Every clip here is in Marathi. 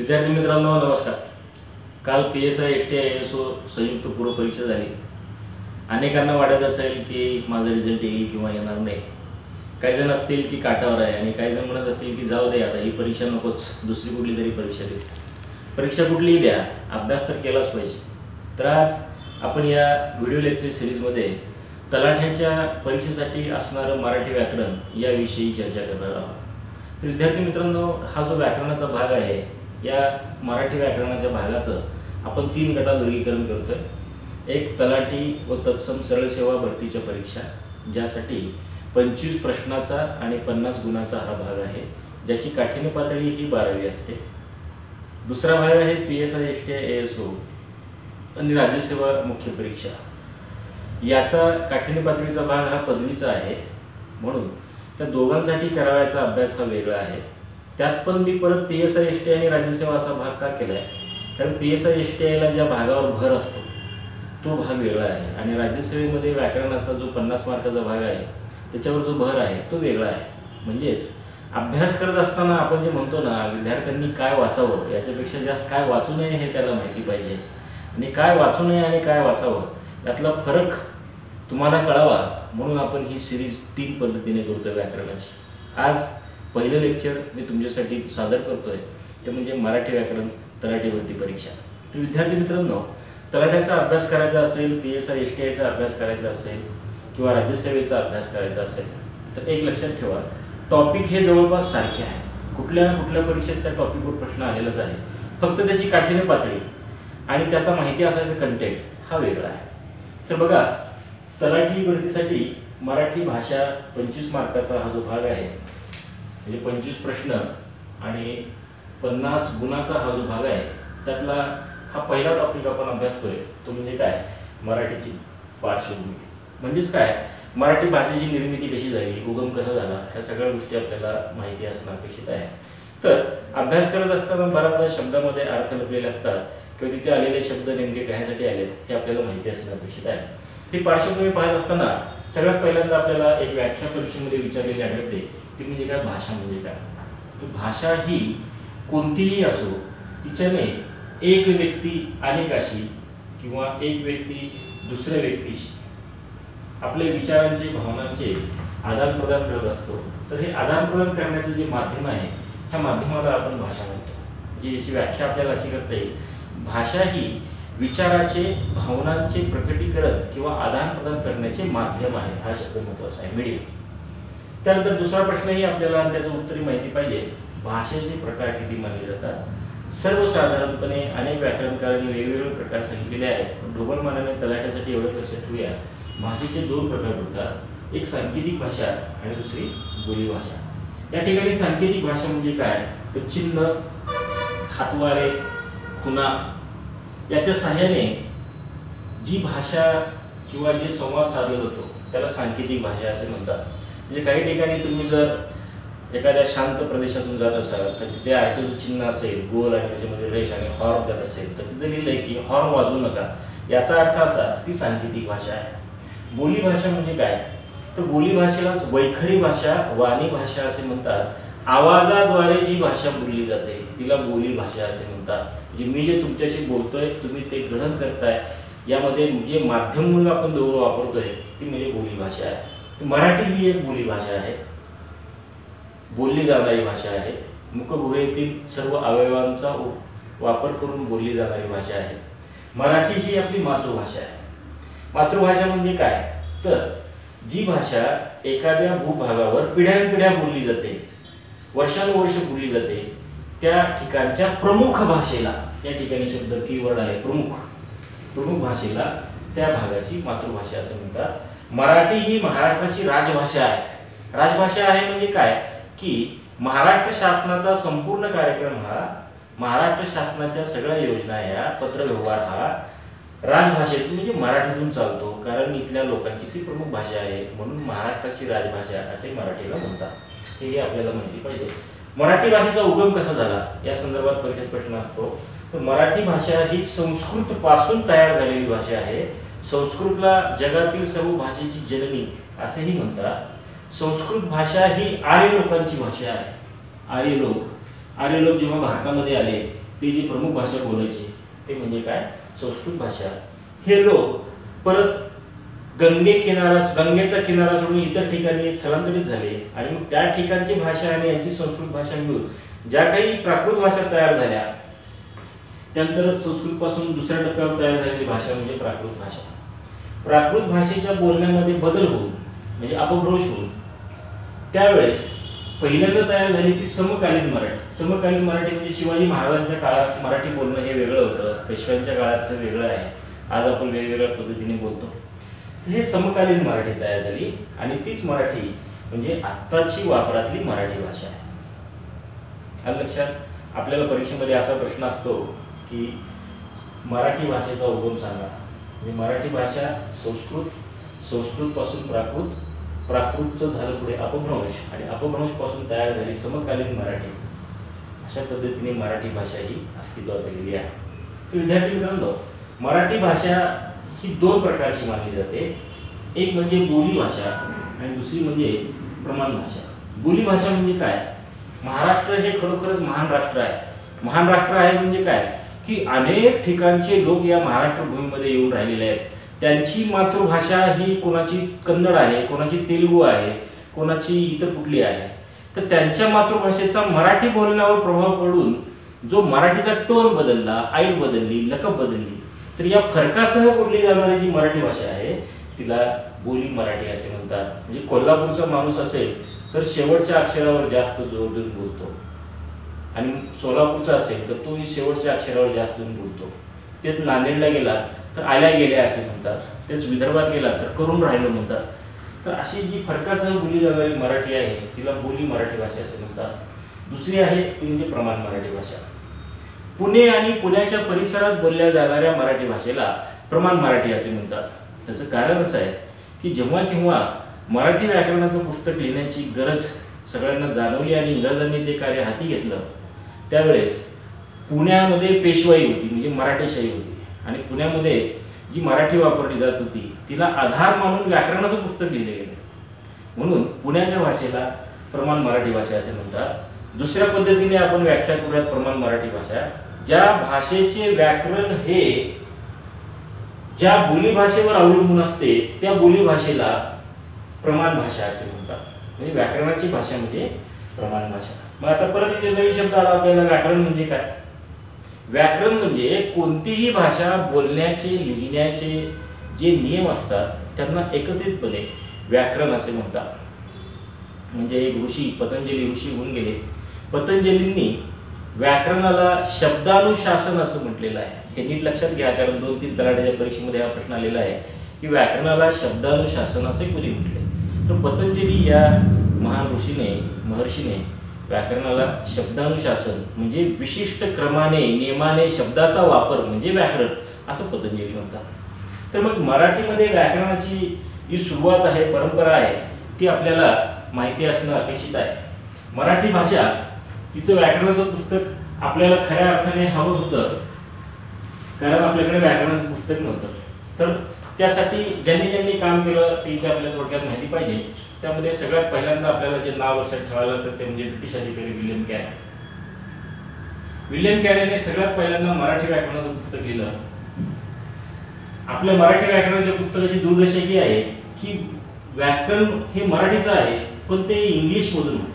विद्यार्थी मित्रांनो नमस्कार. काल P S I S T I S O संयुक्त पूर्व परीक्षा झाली. अनेकांना वाटत असेल की माझा रिझल्ट येईल किंवा येणार नाही. काही जण असतील की काटावर आहे आणि काही जण म्हणत असतील की जाऊ दे आता ही परीक्षा नकोच दुसरी कुठली तरी परीक्षा दे परीक्षा कुठलीही द्या अभ्यास तर केलाच पाहिजे. तर आज आपण या व्हिडिओ लेक्चर सिरीजमध्ये तलाठ्याच्या परीक्षेसाठी असणारं मराठी व्याकरण याविषयी चर्चा करणार आहोत. तर विद्यार्थी मित्रांनो हा जो व्याकरणाचा भाग आहे या मराठी व्याकरणाच्या भागाचं आपण तीन गटात वर्गीकरण करतो आहे एक तलाठी व तत्सम सरळ सेवा भरतीच्या परीक्षा ज्यासाठी पंचवीस प्रश्नाचा आणि पन्नास गुणाचा हा भाग आहे ज्याची काठिण्य पातळी ही बारावी असते. दुसरा भाग आहे P S I S T I S O आणि राज्यसेवा मुख्य परीक्षा. याचा काठिण्य पातळीचा भाग हा पदवीचा आहे म्हणून त्या दोघांसाठी करावयाचा अभ्यास हा वेगळा आहे. त्यात पण मी परत P S I S T आणि राज्यसेवा असा भाग का केला आहे कारण P S I S T आयला ज्या भागावर भर असतो तो भाग वेगळा आहे. आणि राज्यसेवेमध्ये व्याकरणाचा जो पन्नास मार्काचा भाग आहे त्याच्यावर जो भर आहे तो वेगळा आहे. म्हणजेच अभ्यास करत असताना आपण जे म्हणतो ना विद्यार्थ्यांनी काय वाचावं याच्यापेक्षा जास्त काय वाचू नये हे त्याला माहिती पाहिजे. आणि काय वाचू नये आणि काय वाचावं यातला फरक तुम्हाला कळावा म्हणून आपण ही सिरीज तीन पद्धतीने करतो व्याकरणाची. आज पहिलं लेक्चर मी तुमच्यासाठी सादर करतोय. ते म्हणजे मराठी व्याकरण तलाठी भरती परीक्षा. तर विद्यार्थी मित्रांनो तलाठ्याचा अभ्यास करायचा असेल P S I S T आयचा अभ्यास करायचा असेल किंवा राज्यसेवेचा अभ्यास करायचा असेल तर एक लक्षात ठेवा टॉपिक हे जवळपास सारखे आहे. कुठल्या ना कुठल्या परीक्षेत त्या टॉपिकवर प्रश्न आलेलाच आहे. फक्त त्याची काठीने पातळी आणि त्याचा माहिती असायचा कंटेंट हा वेगळा आहे. तर बघा तलाठी भरतीसाठी मराठी भाषा पंचवीस मार्काचा हा जो भाग आहे म्हणजे पंचवीस प्रश्न आणि पन्नास गुणाचा हा जो भाग आहे त्यातला हा पहिला टॉपिक आपण अभ्यास करूया. तो म्हणजे काय? मराठीची पार्श्वभूमी. म्हणजेच काय? मराठी भाषेची निर्मिती कशी झाली? उगम कसा झाला? ह्या सगळ्या गोष्टी आपल्याला माहिती असणं अपेक्षित आहे. तर अभ्यास करत असताना बऱ्याचदा शब्दामध्ये अर्थ लपलेले असतात किंवा तिथे आलेले शब्द नेमके कशासाठी आलेत हे आपल्याला माहिती असणं अपेक्षित आहे. ही पार्श्वभूमी पाहत असताना सगळ्यात पहिल्यांदा आपल्याला एक व्याख्या परीक्षेमध्ये विचारलेली आढळते. ती म्हणजे काय भाषा म्हणजे काय? भाषा ही कोणतीही असो तिच्याने एक व्यक्ती अनेकाशी किंवा एक व्यक्ती दुसऱ्या व्यक्तीशी आपल्या विचारांचे भावनांचे आदान प्रदान करत असतो. तर हे आदान प्रदान करण्याचं जे माध्यम आहे त्या माध्यमाला आपण भाषा म्हणतो. जी याची व्याख्या आपल्याला अशी करता येईल. भाषा ही विचाराचे भावनांचे प्रकटीकरण किंवा आदान प्रदान करण्याचे माध्यम आहे. हा शब्द महत्त्वाचा आहे. मीडियम त्यानंतर दुसरा प्रश्नही आपल्याला त्याचं उत्तरी माहिती पाहिजे. भाषेचे प्रकार किती मानले जातात? सर्वसाधारणपणे अनेक व्याकरणकारांनी वेगवेगळे प्रकार सांगितलेले आहेत. पण ढोबळ मानाने तलाट्यासाठी एवढं लक्षात ठेवूया. भाषेचे दोन प्रकार होतात. एक सांकेतिक भाषा आणि दुसरी बोली भाषा. या ठिकाणी सांकेतिक भाषा म्हणजे काय? तर चिन्ह हातवारे खुणा. याच्या सहाय्याने जी भाषा किंवा जे संवाद साधला जातो त्याला सांकेतिक भाषा असे म्हणतात. म्हणजे काही ठिकाणी तुम्ही जर एखाद्या शांत प्रदेशातून जात असाल तर तिथे आयटोचं चिन्ह असेल गोल आणि त्याच्यामध्ये रेष आणि हॉर्न जात असेल तर तिथे लिहिलंय की हॉर्न वाजवू नका. याचा अर्थ असा ती सांकेतिक भाषा आहे. बोली भाषा म्हणजे काय? तर बोली भाषेलाच वैखरी भाषा वाणी भाषा असे म्हणतात. आवाजाद्वारे जी भाषा बोलली जाते तिला बोली भाषा असे म्हणतात. म्हणजे मी जे तुमच्याशी बोलतोय तुम्ही ते ग्रहण करताय यामध्ये जे माध्यम म्हणून आपण दोघं वापरतोय ती म्हणजे बोली भाषा आहे. मराठी ही एक बोली भाषा आहे. बोलली जाणारी भाषा आहे. मुखगुहेतील सर्व अवयवांचा वापर करून बोलली जाणारी भाषा आहे. मराठी ही आपली मातृभाषा आहे. मातृभाषा म्हणजे काय? तर जी भाषा एखाद्या भूभागावर पिढ्यानपिढ्या बोलली जाते वर्षानुवर्ष बोलली जाते त्या ठिकाणच्या प्रमुख भाषेला या ठिकाणी शब्द कीवर्ड आहे प्रमुख. प्रमुख भाषेला त्या भागाची मातृभाषा असं म्हणतात. मराठी ही महाराष्ट्राची राजभाषा आहे. राजभाषा आहे म्हणजे काय? की महाराष्ट्र शासनाचा संपूर्ण कार्यक्रम हा महाराष्ट्र शासनाच्या सगळ्या योजना या पत्रव्यवहार हा राजभाषेतून म्हणजे मराठीतून चालतो. कारण इथल्या लोकांची ती प्रमुख भाषा आहे. म्हणून महाराष्ट्राची राजभाषा असे मराठीला म्हणतात. हे आपल्याला माहिती पाहिजे. मराठी भाषेचा उगम कसा झाला? या संदर्भात परीक्षेत प्रश्न असतो. तर मराठी भाषा ही संस्कृतपासून तयार झालेली भाषा आहे. संस्कृतला जगातील सर्व भाषेची जननी असेही म्हणतात. संस्कृत भाषा ही आर्य लोकांची भाषा आहे. आर्य लोक. आर्य लोक जेव्हा भारतामध्ये आले ती जी प्रमुख भाषा बोलायची ते म्हणजे काय? संस्कृत भाषा. हे लोक परत गंगे किनारा गंगेचा किनारा सोडून इतर ठिकाणी स्थलांतरित झाले आणि मग त्या ठिकाणची भाषा आणि यांची संस्कृत भाषा मिळून ज्या काही प्राकृत भाषा तयार झाल्या त्यानंतर संस्कृतपासून दुसऱ्या टप्प्यावर तयार झालेली भाषा म्हणजे प्राकृत भाषा. प्राकृत भाषेच्या बोलण्यामध्ये बदल होऊन म्हणजे अपभ्रंश होऊन त्यावेळेस पहिल्यांदा तयार झाली ती समकालीन मराठी. समकालीन मराठी म्हणजे शिवाजी महाराजांच्या काळात मराठी बोलणं हे वेगळं होतं पेशव्यांच्या काळात हे वेगळं आहे. आज आपण वेगवेगळ्या पद्धतीने बोलतो. हे समकालीन मराठी तयार झाली आणि तीच मराठी म्हणजे आत्ताची वापरातली मराठी भाषा आहे. लक्षात? आपल्याला परीक्षेमध्ये असा प्रश्न असतो की मराठी भाषेचा उगम सांगा. म्हणजे मराठी भाषा संस्कृत संस्कृतपासून प्राकृत प्राकृतचं झालं पुढे अपभ्रंश आणि अपभ्रंशपासून तयार झाली समकालीन मराठी. अशा पद्धतीने मराठी भाषा ही अस्तित्वात आलेली आहे. तर विद्यार्थी मित्रांनो मराठी भाषा ही दोन प्रकारची मानली जाते. एक म्हणजे बोली भाषा आणि दुसरी म्हणजे प्रमाण भाषा. बोली भाषा म्हणजे काय? महाराष्ट्र हे खरोखरच महान राष्ट्र आहे. महान राष्ट्र आहे म्हणजे काय? की अनेक ठिकाणचे लोक या महाराष्ट्र भूमीमध्ये येऊन राहिलेले आहेत. त्यांची मातृभाषा ही कोणाची कन्नड आहे कोणाची तेलुगू आहे कोणाची इतर कुठली आहे? तर त्यांच्या मातृभाषेचा मराठी बोलण्यावर प्रभाव पडून जो मराठीचा टोन बदलला आईट बदलली लकब बदलली तर या फरकासह बोलली जाणारी जी मराठी भाषा आहे तिला बोली मराठी असे म्हणतात. म्हणजे कोल्हापूरचा माणूस असेल तर शेवटच्या अक्षरावर जास्त जोर देऊन बोलतो. आणि सोलापूरचा असेल तर तोही शेवटच्या अक्षरावर जास्त देऊन बोलतो. तेच नांदेडला गेला तर आल्या गेल्या असे म्हणतात. तेच विदर्भात गेला तर करून राहिलं म्हणतात. तर अशी जी फरकासह बोलली जाणारी मराठी आहे तिला बोली मराठी भाषा असे म्हणतात. दुसरी आहे ती म्हणजे प्रमाण मराठी भाषा. पुणे आणि पुण्याच्या परिसरात बोलल्या जाणाऱ्या मराठी भाषेला प्रमाण मराठी असे म्हणतात. त्याचं कारण असं आहे की जेव्हा केव्हा मराठी व्याकरणाचं पुस्तक लिहिण्याची गरज सगळ्यांना जाणवली आणि इंग्रजांनी ते कार्य हाती घेतलं त्यावेळेस पुण्यामध्ये पेशवाई होती म्हणजे मराठीशाही होती. आणि पुण्यामध्ये जी मराठी वापरली जात होती तिला आधार मानून व्याकरणाचं पुस्तक लिहिले गेले. म्हणून पुण्याच्या भाषेला प्रमाण मराठी भाषा असे म्हणतात. दुसऱ्या पद्धतीने आपण व्याख्या करूयात प्रमाण मराठी भाषा. ज्या भाषेचे व्याकरण हे ज्या बोलीभाषेवर अवलंबून असते त्या बोलीभाषेला प्रमाण भाषा असे म्हणतात. म्हणजे व्याकरणाची भाषा म्हणजे प्रमाण भाषा मग आता परत इथे नवीन शब्द आला आपल्याला व्याकरण म्हणजे काय? व्याकरण म्हणजे कोणतीही भाषा बोलण्याचे लिहिण्याचे जे नियम असतात त्यांना एकत्रितपणे व्याकरण असे म्हणतात. म्हणजे एक ऋषी पतंजली ऋषी होऊन गेले. पतंजलींनी व्याकरणाला शब्दानुशासन असं म्हटलेलं आहे. हे नीट लक्षात घ्या कारण दोन तीन तलाट्याच्या परीक्षेमध्ये हा प्रश्न आलेला आहे की व्याकरणाला शब्दानुशासन असे कोणी म्हटले? तर पतंजली या महान ऋषीने महर्षीने व्याकरणाला शब्दानुशासन म्हणजे विशिष्ट क्रमाने नियमाने शब्दाचा वापर म्हणजे व्याकरण असं पतंजली म्हणतात. तर मग मराठीमध्ये व्याकरणाची जी सुरुवात आहे परंपरा आहे ती आपल्याला माहिती असणं अपेक्षित आहे. मराठी भाषा तिचं व्याकरणाचं पुस्तक आपल्याला खऱ्या अर्थाने हवं होतं कारण आपल्याकडे व्याकरणाचं पुस्तक नव्हतं. तर त्यासाठी ज्यांनी ज्यांनी काम केलं ते इथे आपल्याला थोडक्यात माहिती पाहिजे त्यामध्ये सगळ्यात पहिल्यांदा आपल्याला जे नाव लक्षात ठेवायला लागतं ते म्हणजे ब्रिटिश अधिकारी विल्यम कॅरे. विल्यम कॅरेने सगळ्यात पहिल्यांदा मराठी व्याकरणाचं पुस्तक लिहिलं. आपल्या मराठी व्याकरणाच्या पुस्तकाची दुर्दशा ही आहे की व्याकरण हे मराठीचं आहे पण ते इंग्लिशमधून होतं.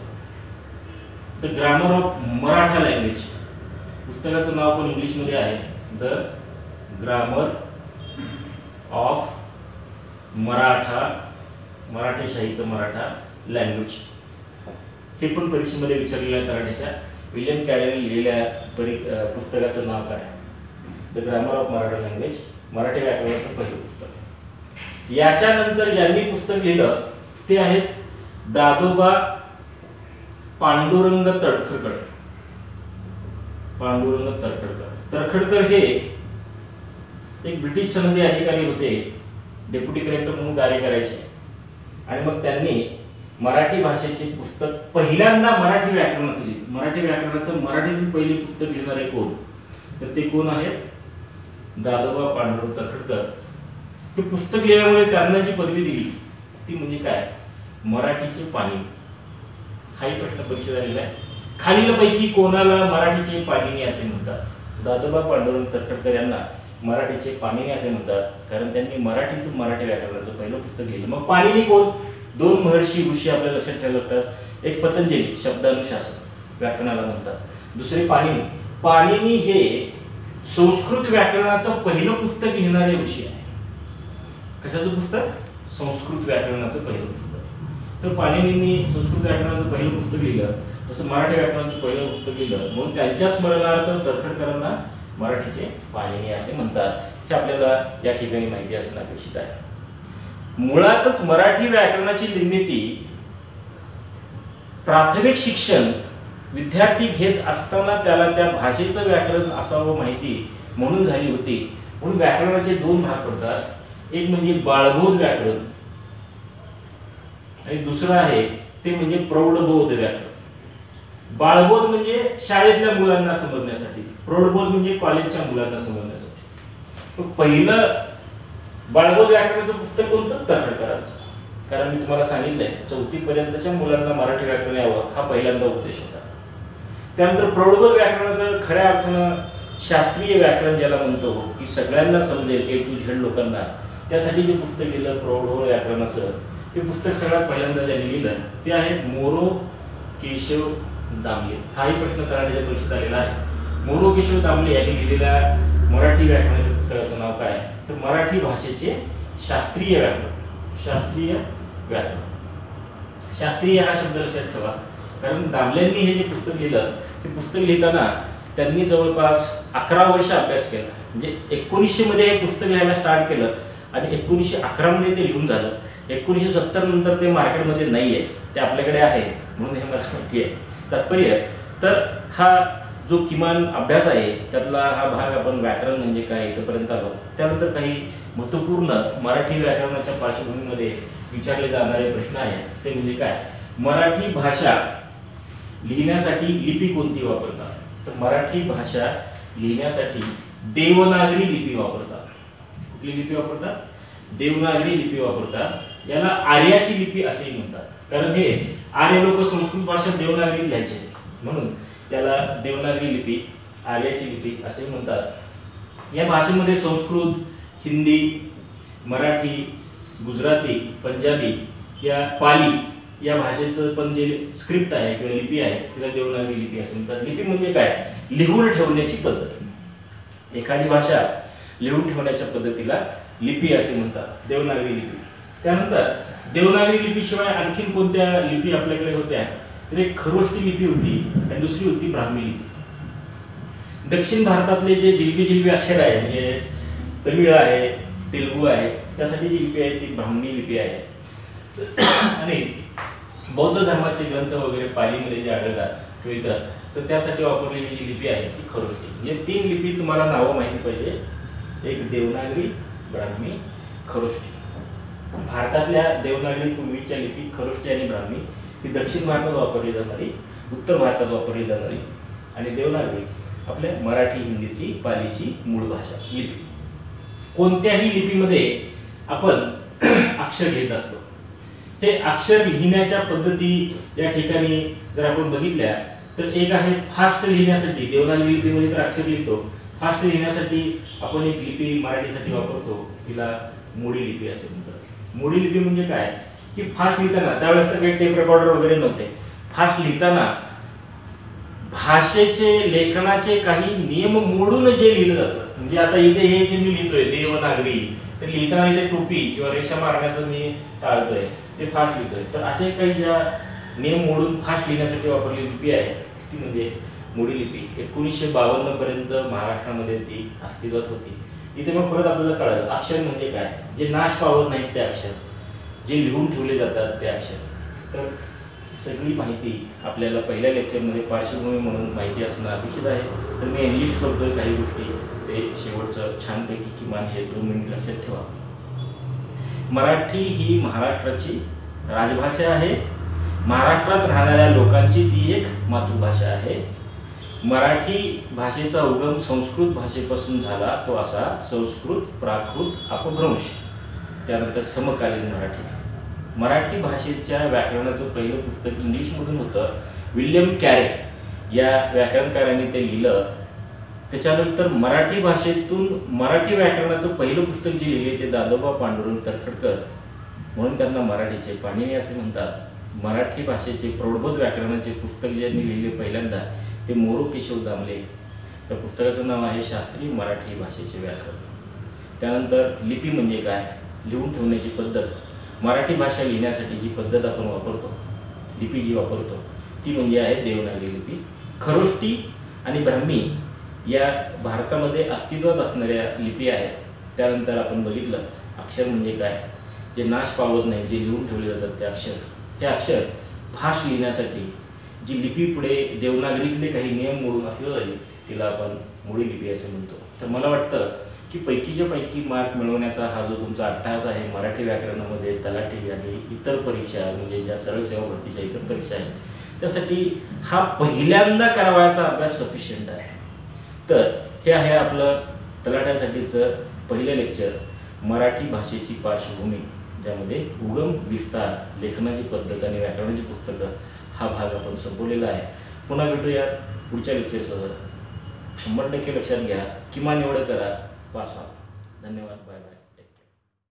The grammar of Maratha language पुस्तकाचं नाव पण इंग्लिशमध्ये आहे. द ग्रामर ऑफ मराठा मराठीशाहीचं मराठा लँग्वेज हे पण परीक्षेमध्ये विचारलेलं आहे तराठीच्या विलियम कॅरेने लिहिलेल्या परी पुस्तकाचं नाव काय? The grammar of Maratha language Marathi व्याकरणाचं पहिलं पुस्तक. याच्यानंतर ज्यांनी पुस्तक लिहिलं ते आहेत दादोबा पांडुरंग तडखडकर. पांडुरंग तडखडकर. तडखडकर हे एक ब्रिटिश सनदी अधिकारी होते. डेप्युटी कलेक्टर म्हणून कार्य करायचे. आणि मग त्यांनी मराठी भाषेचे पुस्तक पहिल्यांदा मराठी व्याकरणाचं लिहिलं. मराठी व्याकरणाचं मराठीतील पहिली पुस्तक लिहिणारे कोण? तर ते कोण आहेत? दादोबा पांडुरंग तखडकर. हे पुस्तक लिहिल्यामुळे त्यांना जी पदवी दिली ती म्हणजे काय? मराठीचे पाणी. हाही प्रश्न परीक्षा झालेला आहे. खालीलपैकी कोणाला मराठीचे पाणिनी असे म्हणतात? दादोबा पांडुरंग तखडकर यांना. मराठीचे पाणिनी असे म्हणतात कारण त्यांनी मराठीतून मराठी व्याकरणाचं पहिलं पुस्तक लिहिलं. मग पाणिनी कोण? दोन महर्षी ऋषी आपल्या लक्षात ठेवलं लागतात एक पतंजली शब्दानुशासन व्याकरणाला म्हणतात. दुसरे पाणिनी. पाणिनी हे संस्कृत व्याकरणाचं पहिलं पुस्तक लिहिणारे ऋषी आहे कशाचं पुस्तक? संस्कृत व्याकरणाचं पहिलं पुस्तक. तर पाणिनींनी संस्कृत व्याकरणाचं पहिलं पुस्तक लिहिलं तसं मराठी व्याकरणाचं पहिलं पुस्तक लिहिलं. म्हणून त्यांच्या स्मरणार्थ तरखडकरांना मराठीचे पाणिनी असे म्हणतात हे आपल्याला या ठिकाणी माहिती असणं अपेक्षित आहे. मुळातच मराठी व्याकरणाची निर्मिती प्राथमिक शिक्षण विद्यार्थी घेत असताना त्याला त्या भाषेचं व्याकरण असावं माहिती म्हणून झाली होती. म्हणून व्याकरणाचे दोन भाग पडतात. एक म्हणजे बाळबोध व्याकरण आणि दुसरं आहे ते म्हणजे प्रौढबोध व्याकरण. बाळबोध म्हणजे शाळेतल्या मुलांना समजण्यासाठी प्रौढबोध म्हणजे कॉलेजच्या मुलांना समजण्यासाठी. पहिलं बाळबोध व्याकरणाचं पुस्तक कोणतं? तरखडकरांचं कारण मी तुम्हाला सांगितलंय चौथी पर्यंतच्या मुलांना मराठी व्याकरण यावं हा पहिल्यांदा उद्देश होता. त्यानंतर प्रौढबोध व्याकरणाचं खऱ्या अर्थानं शास्त्रीय व्याकरण ज्याला म्हणतो की सगळ्यांना समजेल ए टू झेड लोकांना त्यासाठी जे पुस्तक लिहिलं प्रौढबोध व्याकरणाचं ते पुस्तक सगळ्यात पहिल्यांदा ज्यांनी लिहिलं ते आहे मोरो केशव दामले. हाही प्रश्न कराडच्या परीक्षेत आलेला आहे. मोरो दामले यांनी लिहिलेल्या मराठी व्याकरणाच्या पुस्तकाचं नाव काय? तर मराठी भाषेचे शास्त्रीय व्याकरण. शास्त्रीय व्याकरण. शास्त्रीय हा शब्द लक्षात ठेवा. कारण दामल्यांनी हे जे पुस्तक लिहिलं ते पुस्तक लिहिताना त्यांनी जवळपास अकरा वर्ष अभ्यास केला. म्हणजे एकोणीसशेमध्ये हे पुस्तक लिहायला स्टार्ट केलं आणि एकोणीसशे अकरामध्ये ते लिहून झालं. एकोणीसशे सत्तर नंतर ते मार्केटमध्ये नाही आहे ते आपल्याकडे आहे. म्हणून हे मला माहिती आहे. तात्पर्य तर हा जो किमान अभ्यास आहे त्यातला हा भाग आपण व्याकरण म्हणजे काय इथंपर्यंत आलो. त्यानंतर काही महत्त्वपूर्ण मराठी व्याकरणाच्या पार्श्वभूमीमध्ये विचारले जाणारे प्रश्न आहेत ते म्हणजे काय? मराठी भाषा लिहिण्यासाठी लिपी कोणती वापरतात? तर मराठी भाषा लिहिण्यासाठी देवनागरी लिपी वापरतात. कुठली लिपी वापरतात? देवनागरी लिपी वापरतात. याला आर्याची लिपी असेही म्हणतात. कारण हे आर्य लोक संस्कृत भाषा देवनागरी लिहायचे. म्हणून त्याला देवनागरी लिपी आर्याची लिपी असे म्हणतात. या भाषेमध्ये संस्कृत हिंदी मराठी गुजराती पंजाबी या पाली या भाषेचं पण जे स्क्रिप्ट आहे किंवा लिपी आहे तिला देवनागरी लिपी असे म्हणतात. लिपी म्हणजे काय? लिहून ठेवण्याची पद्धत. एखादी भाषा लिहून ठेवण्याच्या पद्धतीला लिपी असे म्हणतात. देवनागरी लिपी. त्यानंतर देवनागरी लिपीशिवाय आणखीन कोणत्या लिपी आपल्याकडे होत्या? तर एक खरोष्टी लिपी होती आणि दुसरी होती ब्राह्मी लिपी. दक्षिण भारतातले जे जिलबी जिलबी अक्षर आहे म्हणजे तमिळ आहे तेलुगू आहे त्यासाठी जी लिपी आहे ती ब्राह्मी लिपी आहे. आणि बौद्ध धर्माचे ग्रंथ वगैरे पालीमध्ये जे आढळतात मिळतात तर त्यासाठी वापरलेली जी लिपी आहे ती खरोष्टी. म्हणजे तीन लिपी तुम्हाला नावं माहिती पाहिजे. एक देवनागरी ब्राह्मी खरोष्टी. भारतातल्या देवनागरी पूर्वीच्या लिपी खरोष्टी आणि ब्राह्मी ही दक्षिण भारतात वापरली जाणारी उत्तर भारतात वापरली जाणारी आणि देवनागरी आपल्या मराठी हिंदीची पालीची मूळ भाषा लिपी. कोणत्याही लिपीमध्ये आपण अक्षर लिहित असतो. हे अक्षर लिहिण्याच्या पद्धती या ठिकाणी जर आपण बघितल्या तर एक आहे फास्ट लिहिण्यासाठी. देवनागरी लिपीमध्ये तर अक्षर लिहितो. फास्ट लिहिण्यासाठी आपण एक लिपी मराठीसाठी वापरतो. तिला मोडी लिपी असे म्हणतात. मोडी लिपी म्हणजे काय? की फास्ट लिहिताना त्यावेळेस तर काही टेप रेकॉर्डर वगैरे नव्हते. फास्ट लिहिताना भाषेचे लेखनाचे काही नियम मोडून जे लिहिलं जातं. म्हणजे आता इथे हे जे मी लिहितोय देवनागरी तर लिहिताना इथे टोपी किंवा रेषा मारण्याचं मी टाळतोय ते फास्ट लिहितोय. तर असे काही ज्या नियम मोडून फास्ट लिहिण्यासाठी वापरलेली लिपी आहे ती म्हणजे मोडी लिपी. एकोणीसशे बावन्न पर्यंत महाराष्ट्रामध्ये ती अस्तित्वात होती. इथे मग परत आपल्याला कळलं अक्षर म्हणजे काय? जे नाश पावत नाहीत ते अक्षर. जे लिहून ठेवले जातात ते अक्षर. तर सगळी माहिती आपल्याला पहिल्या लेक्चरमध्ये पार्श्वभूमी म्हणून माहिती असणं अपेक्षित आहे. तर मी एनलिस्ट करतोय काही गोष्टी. ते शेवटचं छानपैकी किमान हे दोन मिनिट लक्षात ठेवा. मराठी ही महाराष्ट्राची राजभाषा आहे. महाराष्ट्रात राहणाऱ्या लोकांची ती एक मातृभाषा आहे. मराठी भाषेचा उगम संस्कृत भाषेपासून झाला तो असा संस्कृत प्राकृत अपभ्रंश. त्यानंतर समकालीन मराठी. मराठी भाषेच्या व्याकरणाचं पहिलं पुस्तक इंग्लिशमधून होतं विल्यम कॅरे. या व्याकरणकारांनी ते लिहिलं. त्याच्यानंतर मराठी भाषेतून मराठी व्याकरणाचं पहिलं पुस्तक जे लिहिले ते दादोबा पांडुरंग तरखडकर. म्हणून त्यांना मराठीचे पाणिनी असे म्हणतात. मराठी भाषेचे प्रौढबोध व्याकरणाचे पुस्तक ज्यांनी लिहिले पहिल्यांदा ते मोरू केशव दामले. त्या पुस्तकाचं नाव आहे शास्त्रीय मराठी भाषेचे व्याकरण. त्यानंतर लिपी म्हणजे काय? लिहून ठेवण्याची पद्धत. मराठी भाषा लिहिण्यासाठी जी पद्धत आपण वापरतो लिपी जी वापरतो ती म्हणजे आहे देवनागरी लिपी. खरोष्टी आणि ब्राह्मी या भारतामध्ये अस्तित्वात असणाऱ्या लिपी आहेत. त्यानंतर आपण बघितलं अक्षर म्हणजे काय? जे नाश पावत नाही जे लिहून ठेवले जातात ते अक्षर. हे अक्षर फास्ट लिहिण्यासाठी जी लिपी पुढे देवनागरीतले काही नियम मोडून असलं जाईल तिला आपण मुळी लिपी असं म्हणतो. तर मला वाटतं की पैकीच्या पैकी मार्क मिळवण्याचा हा जो तुमचा अट्टहास आहे मराठी व्याकरणामध्ये तलाठी आणि इतर परीक्षा म्हणजे ज्या सरळ सेवा भरतीच्या इतर परीक्षा आहेत त्यासाठी हा पहिल्यांदा करावायचा अभ्यास सफिशियंट आहे. तर हे आहे आपलं तलाठ्यासाठीचं पहिलं लेक्चर मराठी भाषेची पार्श्वभूमी. ज्यामध्ये उगम विस्तार लेखनाची पद्धत आणि व्याकरणाची पुस्तकं हा भाग आपण संपवलेला आहे. पुन्हा भेटूया पुढच्या लेक्चरसह शंभर टक्के लक्षात घ्या. किमान एवढं करा. पास व्हा धन्यवाद. Bye bye